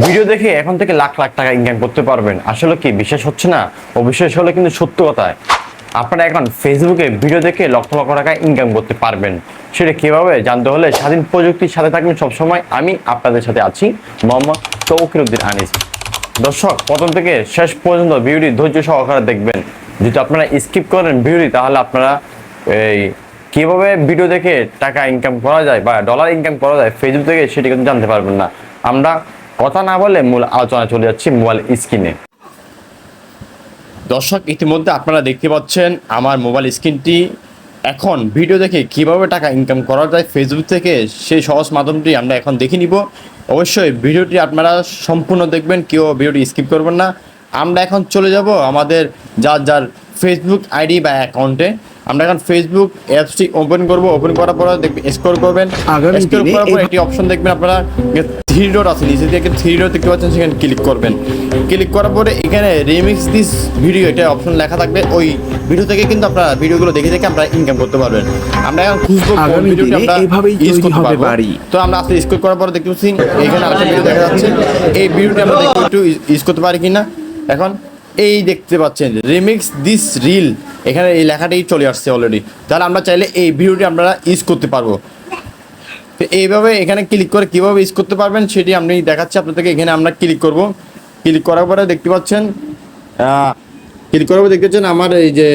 Video দেখে এখন থেকে লাখ লাখ টাকা ইনকাম করতে পারবেন। আসলে কি বিশ্বাস হচ্ছে না? অবিশ্বাস হলে কিন্তু সত্য কথায় আপনারা এখন ফেসবুকে ভিডিও দেখে লক্ষ লক্ষ টাকা ইনকাম করতে পারবেন। সেটা কীভাবে জানতে হলে স্বাধীন প্রযুক্তির সাথে থাকবেন সবসময়। আমি আপনাদের সাথে আছি, মোহাম্মদ তৌকির উদ্দিন আনিস। দর্শক, প্রথম থেকে শেষ পর্যন্ত ভিডিওটি ধৈর্য সহকারে দেখবেন। যদি আপনারা স্কিপ করেন ভিডিওটি, তাহলে আপনারা এই কীভাবে ভিডিও দেখে টাকা ইনকাম করা যায় বা ডলার ইনকাম করা যায় ফেসবুক থেকে সেটি কিন্তু জানতে পারবেন না। আমরা কথা না বলে মূল আলোচনা চলে যাচ্ছি মোবাইল স্ক্রিনে। দর্শক, ইতিমধ্যে আপনারা দেখতে পাচ্ছেন আমার মোবাইল স্ক্রিনটি। এখন ভিডিও দেখে কীভাবে টাকা ইনকাম করা যায় ফেসবুক থেকে সেই সহজ মাধ্যমটি আমরা এখন দেখে নিব। অবশ্যই ভিডিওটি আপনারা সম্পূর্ণ দেখবেন, কেউ ভিডিওটি স্কিপ করবেন না। আমরা এখন চলে যাব আমাদের যার যার ফেসবুক আইডি বা অ্যাকাউন্টে আমরা এখন ফেসবুক অ্যাপসটি ওপেন করব। ওপেন করার পরে দেখবেন স্ক্রল করবেন। স্ক্রল করার পরে একটি অপশন দেখবেন আপনারা। থ্রি ডট আছে। নিচে থেকে থ্রি ডট দেখতে পাচ্ছেন সেখানে ক্লিক করবেন। ক্লিক করার পরে এখানে রিমিক্স দিস ভিডিও এটা অপশন লেখা থাকবে। ওই ভিডিও থেকে কিন্তু আপনারা ভিডিওগুলো দেখে দেখে আপনারা ইনকাম করতে পারবেন। আমরা এখন খুঁজবো কোন ভিডিওটি আমরা এইভাবেই ইউজ করতে পারব। তো আমরা আসলে স্ক্রল করার পরে দেখতে পাচ্ছি এখানে আরেকটা ভিডিও দেখা যাচ্ছে। এই ভিডিওটি আমরা দেখতে একটু ইউজ করতে পারি কিনা। এখন এই দেখতে পাচ্ছেন রিমিক্স দিস রিল এখানে এই লেখাটাই চলে আসছে অলরেডি তাহলে আমরা চাইলে এই ভিডিওটি আমরা ইউজ করতে পারব। তো এইভাবে এখানে ক্লিক করে কীভাবে ইউজ করতে পারবেন সেটি আমি দেখাচ্ছি আপনাদেরকে। এখানে আমরা ক্লিক করব। ক্লিক করার পরে দেখতে পাচ্ছেন ক্লিক করার পরে দেখতে পাচ্ছেন আমার এই যে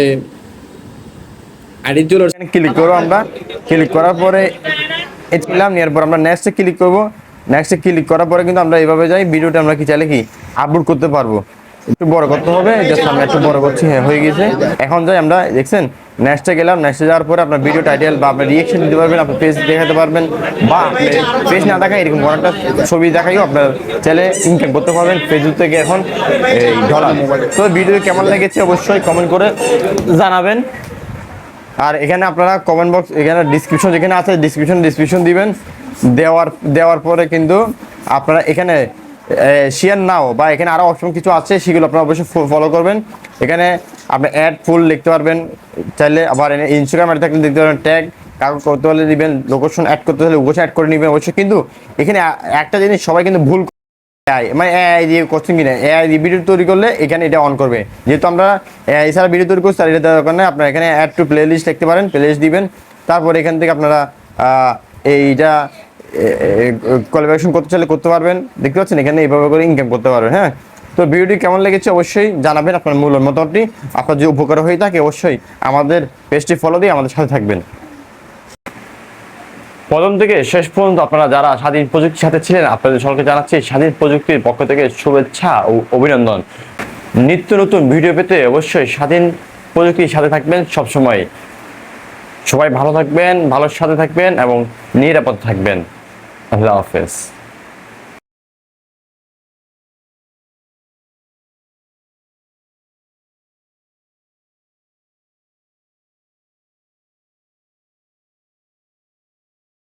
আইডি এখানে ক্লিক করব আমরা। ক্লিক করার পরে এই ছিলাম নেওয়ার পর আমরা নেক্সটে ক্লিক করব। নেক্সটে ক্লিক করার পরে কিন্তু আমরা এইভাবে যাই। ভিডিওটা আমরা কি চাইলে কি আপলোড করতে পারব। একটু বড় করতে হবে জাস্ট একটু বড় করছি হ্যাঁ হয়ে গেছে। এখন যাই আমরা, দেখছেন নেক্সটে গেলাম নেক্সটে যাওয়ার পরে আপনার ভিডিও টাইটেল বা আপনার রিয়েকশন দিতে পারবেন, আপনার পেজ দেখাতে পারবেন, বা পেজ না দেখায় এরকম বড় একটা ছবি দেখাইও আপনার চাইলে ইনকাম করতে পারবেন ফেসবুক থেকে এখন, এই ডলার তো ভিডিও কেমন লেগেছে অবশ্যই কমেন্ট করে জানাবেন। আর এখানে আপনারা কমেন্ট বক্স এখানে ডিসক্রিপশন যেখানে আছে ডিসক্রিপশন ডিসক্রিপশন দিবেন। দেওয়ার দেওয়ার পরে কিন্তু আপনারা এখানে শেয়ার নাও বা এখানে আরও অপশন কিছু আছে, সেগুলো আপনারা অবশ্যই ফলো করবেন। এখানে আপনি অ্যাড ফুল লিখতে পারবেন। চাইলে আবার ইনস্টাগ্রাম অ্যাড থাকলে দেখতে পারবেন ট্যাগ কাগজ করতে হলে দিবেন লোকেশন অ্যাড করতে হলে লোকেশন অ্যাড করে নেবেন অবশ্যই। কিন্তু এখানে একটা জিনিস সবাই কিন্তু ভুল এআই মানে এআই দিয়ে করছেন কিনা? এআই দিয়ে ভিডিও তৈরি করলে এখানে এটা অন করবে। যেহেতু আমরা এআই ছাড়া ভিডিও তৈরি করছি আর এটা দেওয়ার কারণে আপনারা এখানে অ্যাড টু প্লে লিস্ট লিখতে পারেন প্লে লিস্ট দিবেন। তারপর এখান থেকে আপনারা এইটা কোলাবোরেশন করতে চাইলে করতে পারবেন। দেখতে পাচ্ছেন, এখানে এইভাবে করে ইনকাম করতে পারবেন হ্যাঁ? তো ভিডিওটি কেমন লেগেছে অবশ্যই জানাবেন আপনার মূল মতামতটি। আপনার যে উপকার হয়ে থাকে অবশ্যই আমাদের পেজটি ফলো দিয়ে আমাদের সাথে থাকবেন। প্রথম থেকে শেষ পর্যন্ত আপনারা যারা স্বাধীন প্রযুক্তির সাথে ছিলেন, আপনাদের সকলকে জানাচ্ছি স্বাধীন প্রযুক্তির পক্ষ থেকে শুভেচ্ছা ও অভিনন্দন। নিত্য নতুন ভিডিও পেতে অবশ্যই স্বাধীন প্রযুক্তির সাথে থাকবেন সবসময়। সবাই ভালো থাকবেন, ভালোর সাথে থাকবেন এবং নিরাপদ থাকবেন। আল্লাহ হাফেজ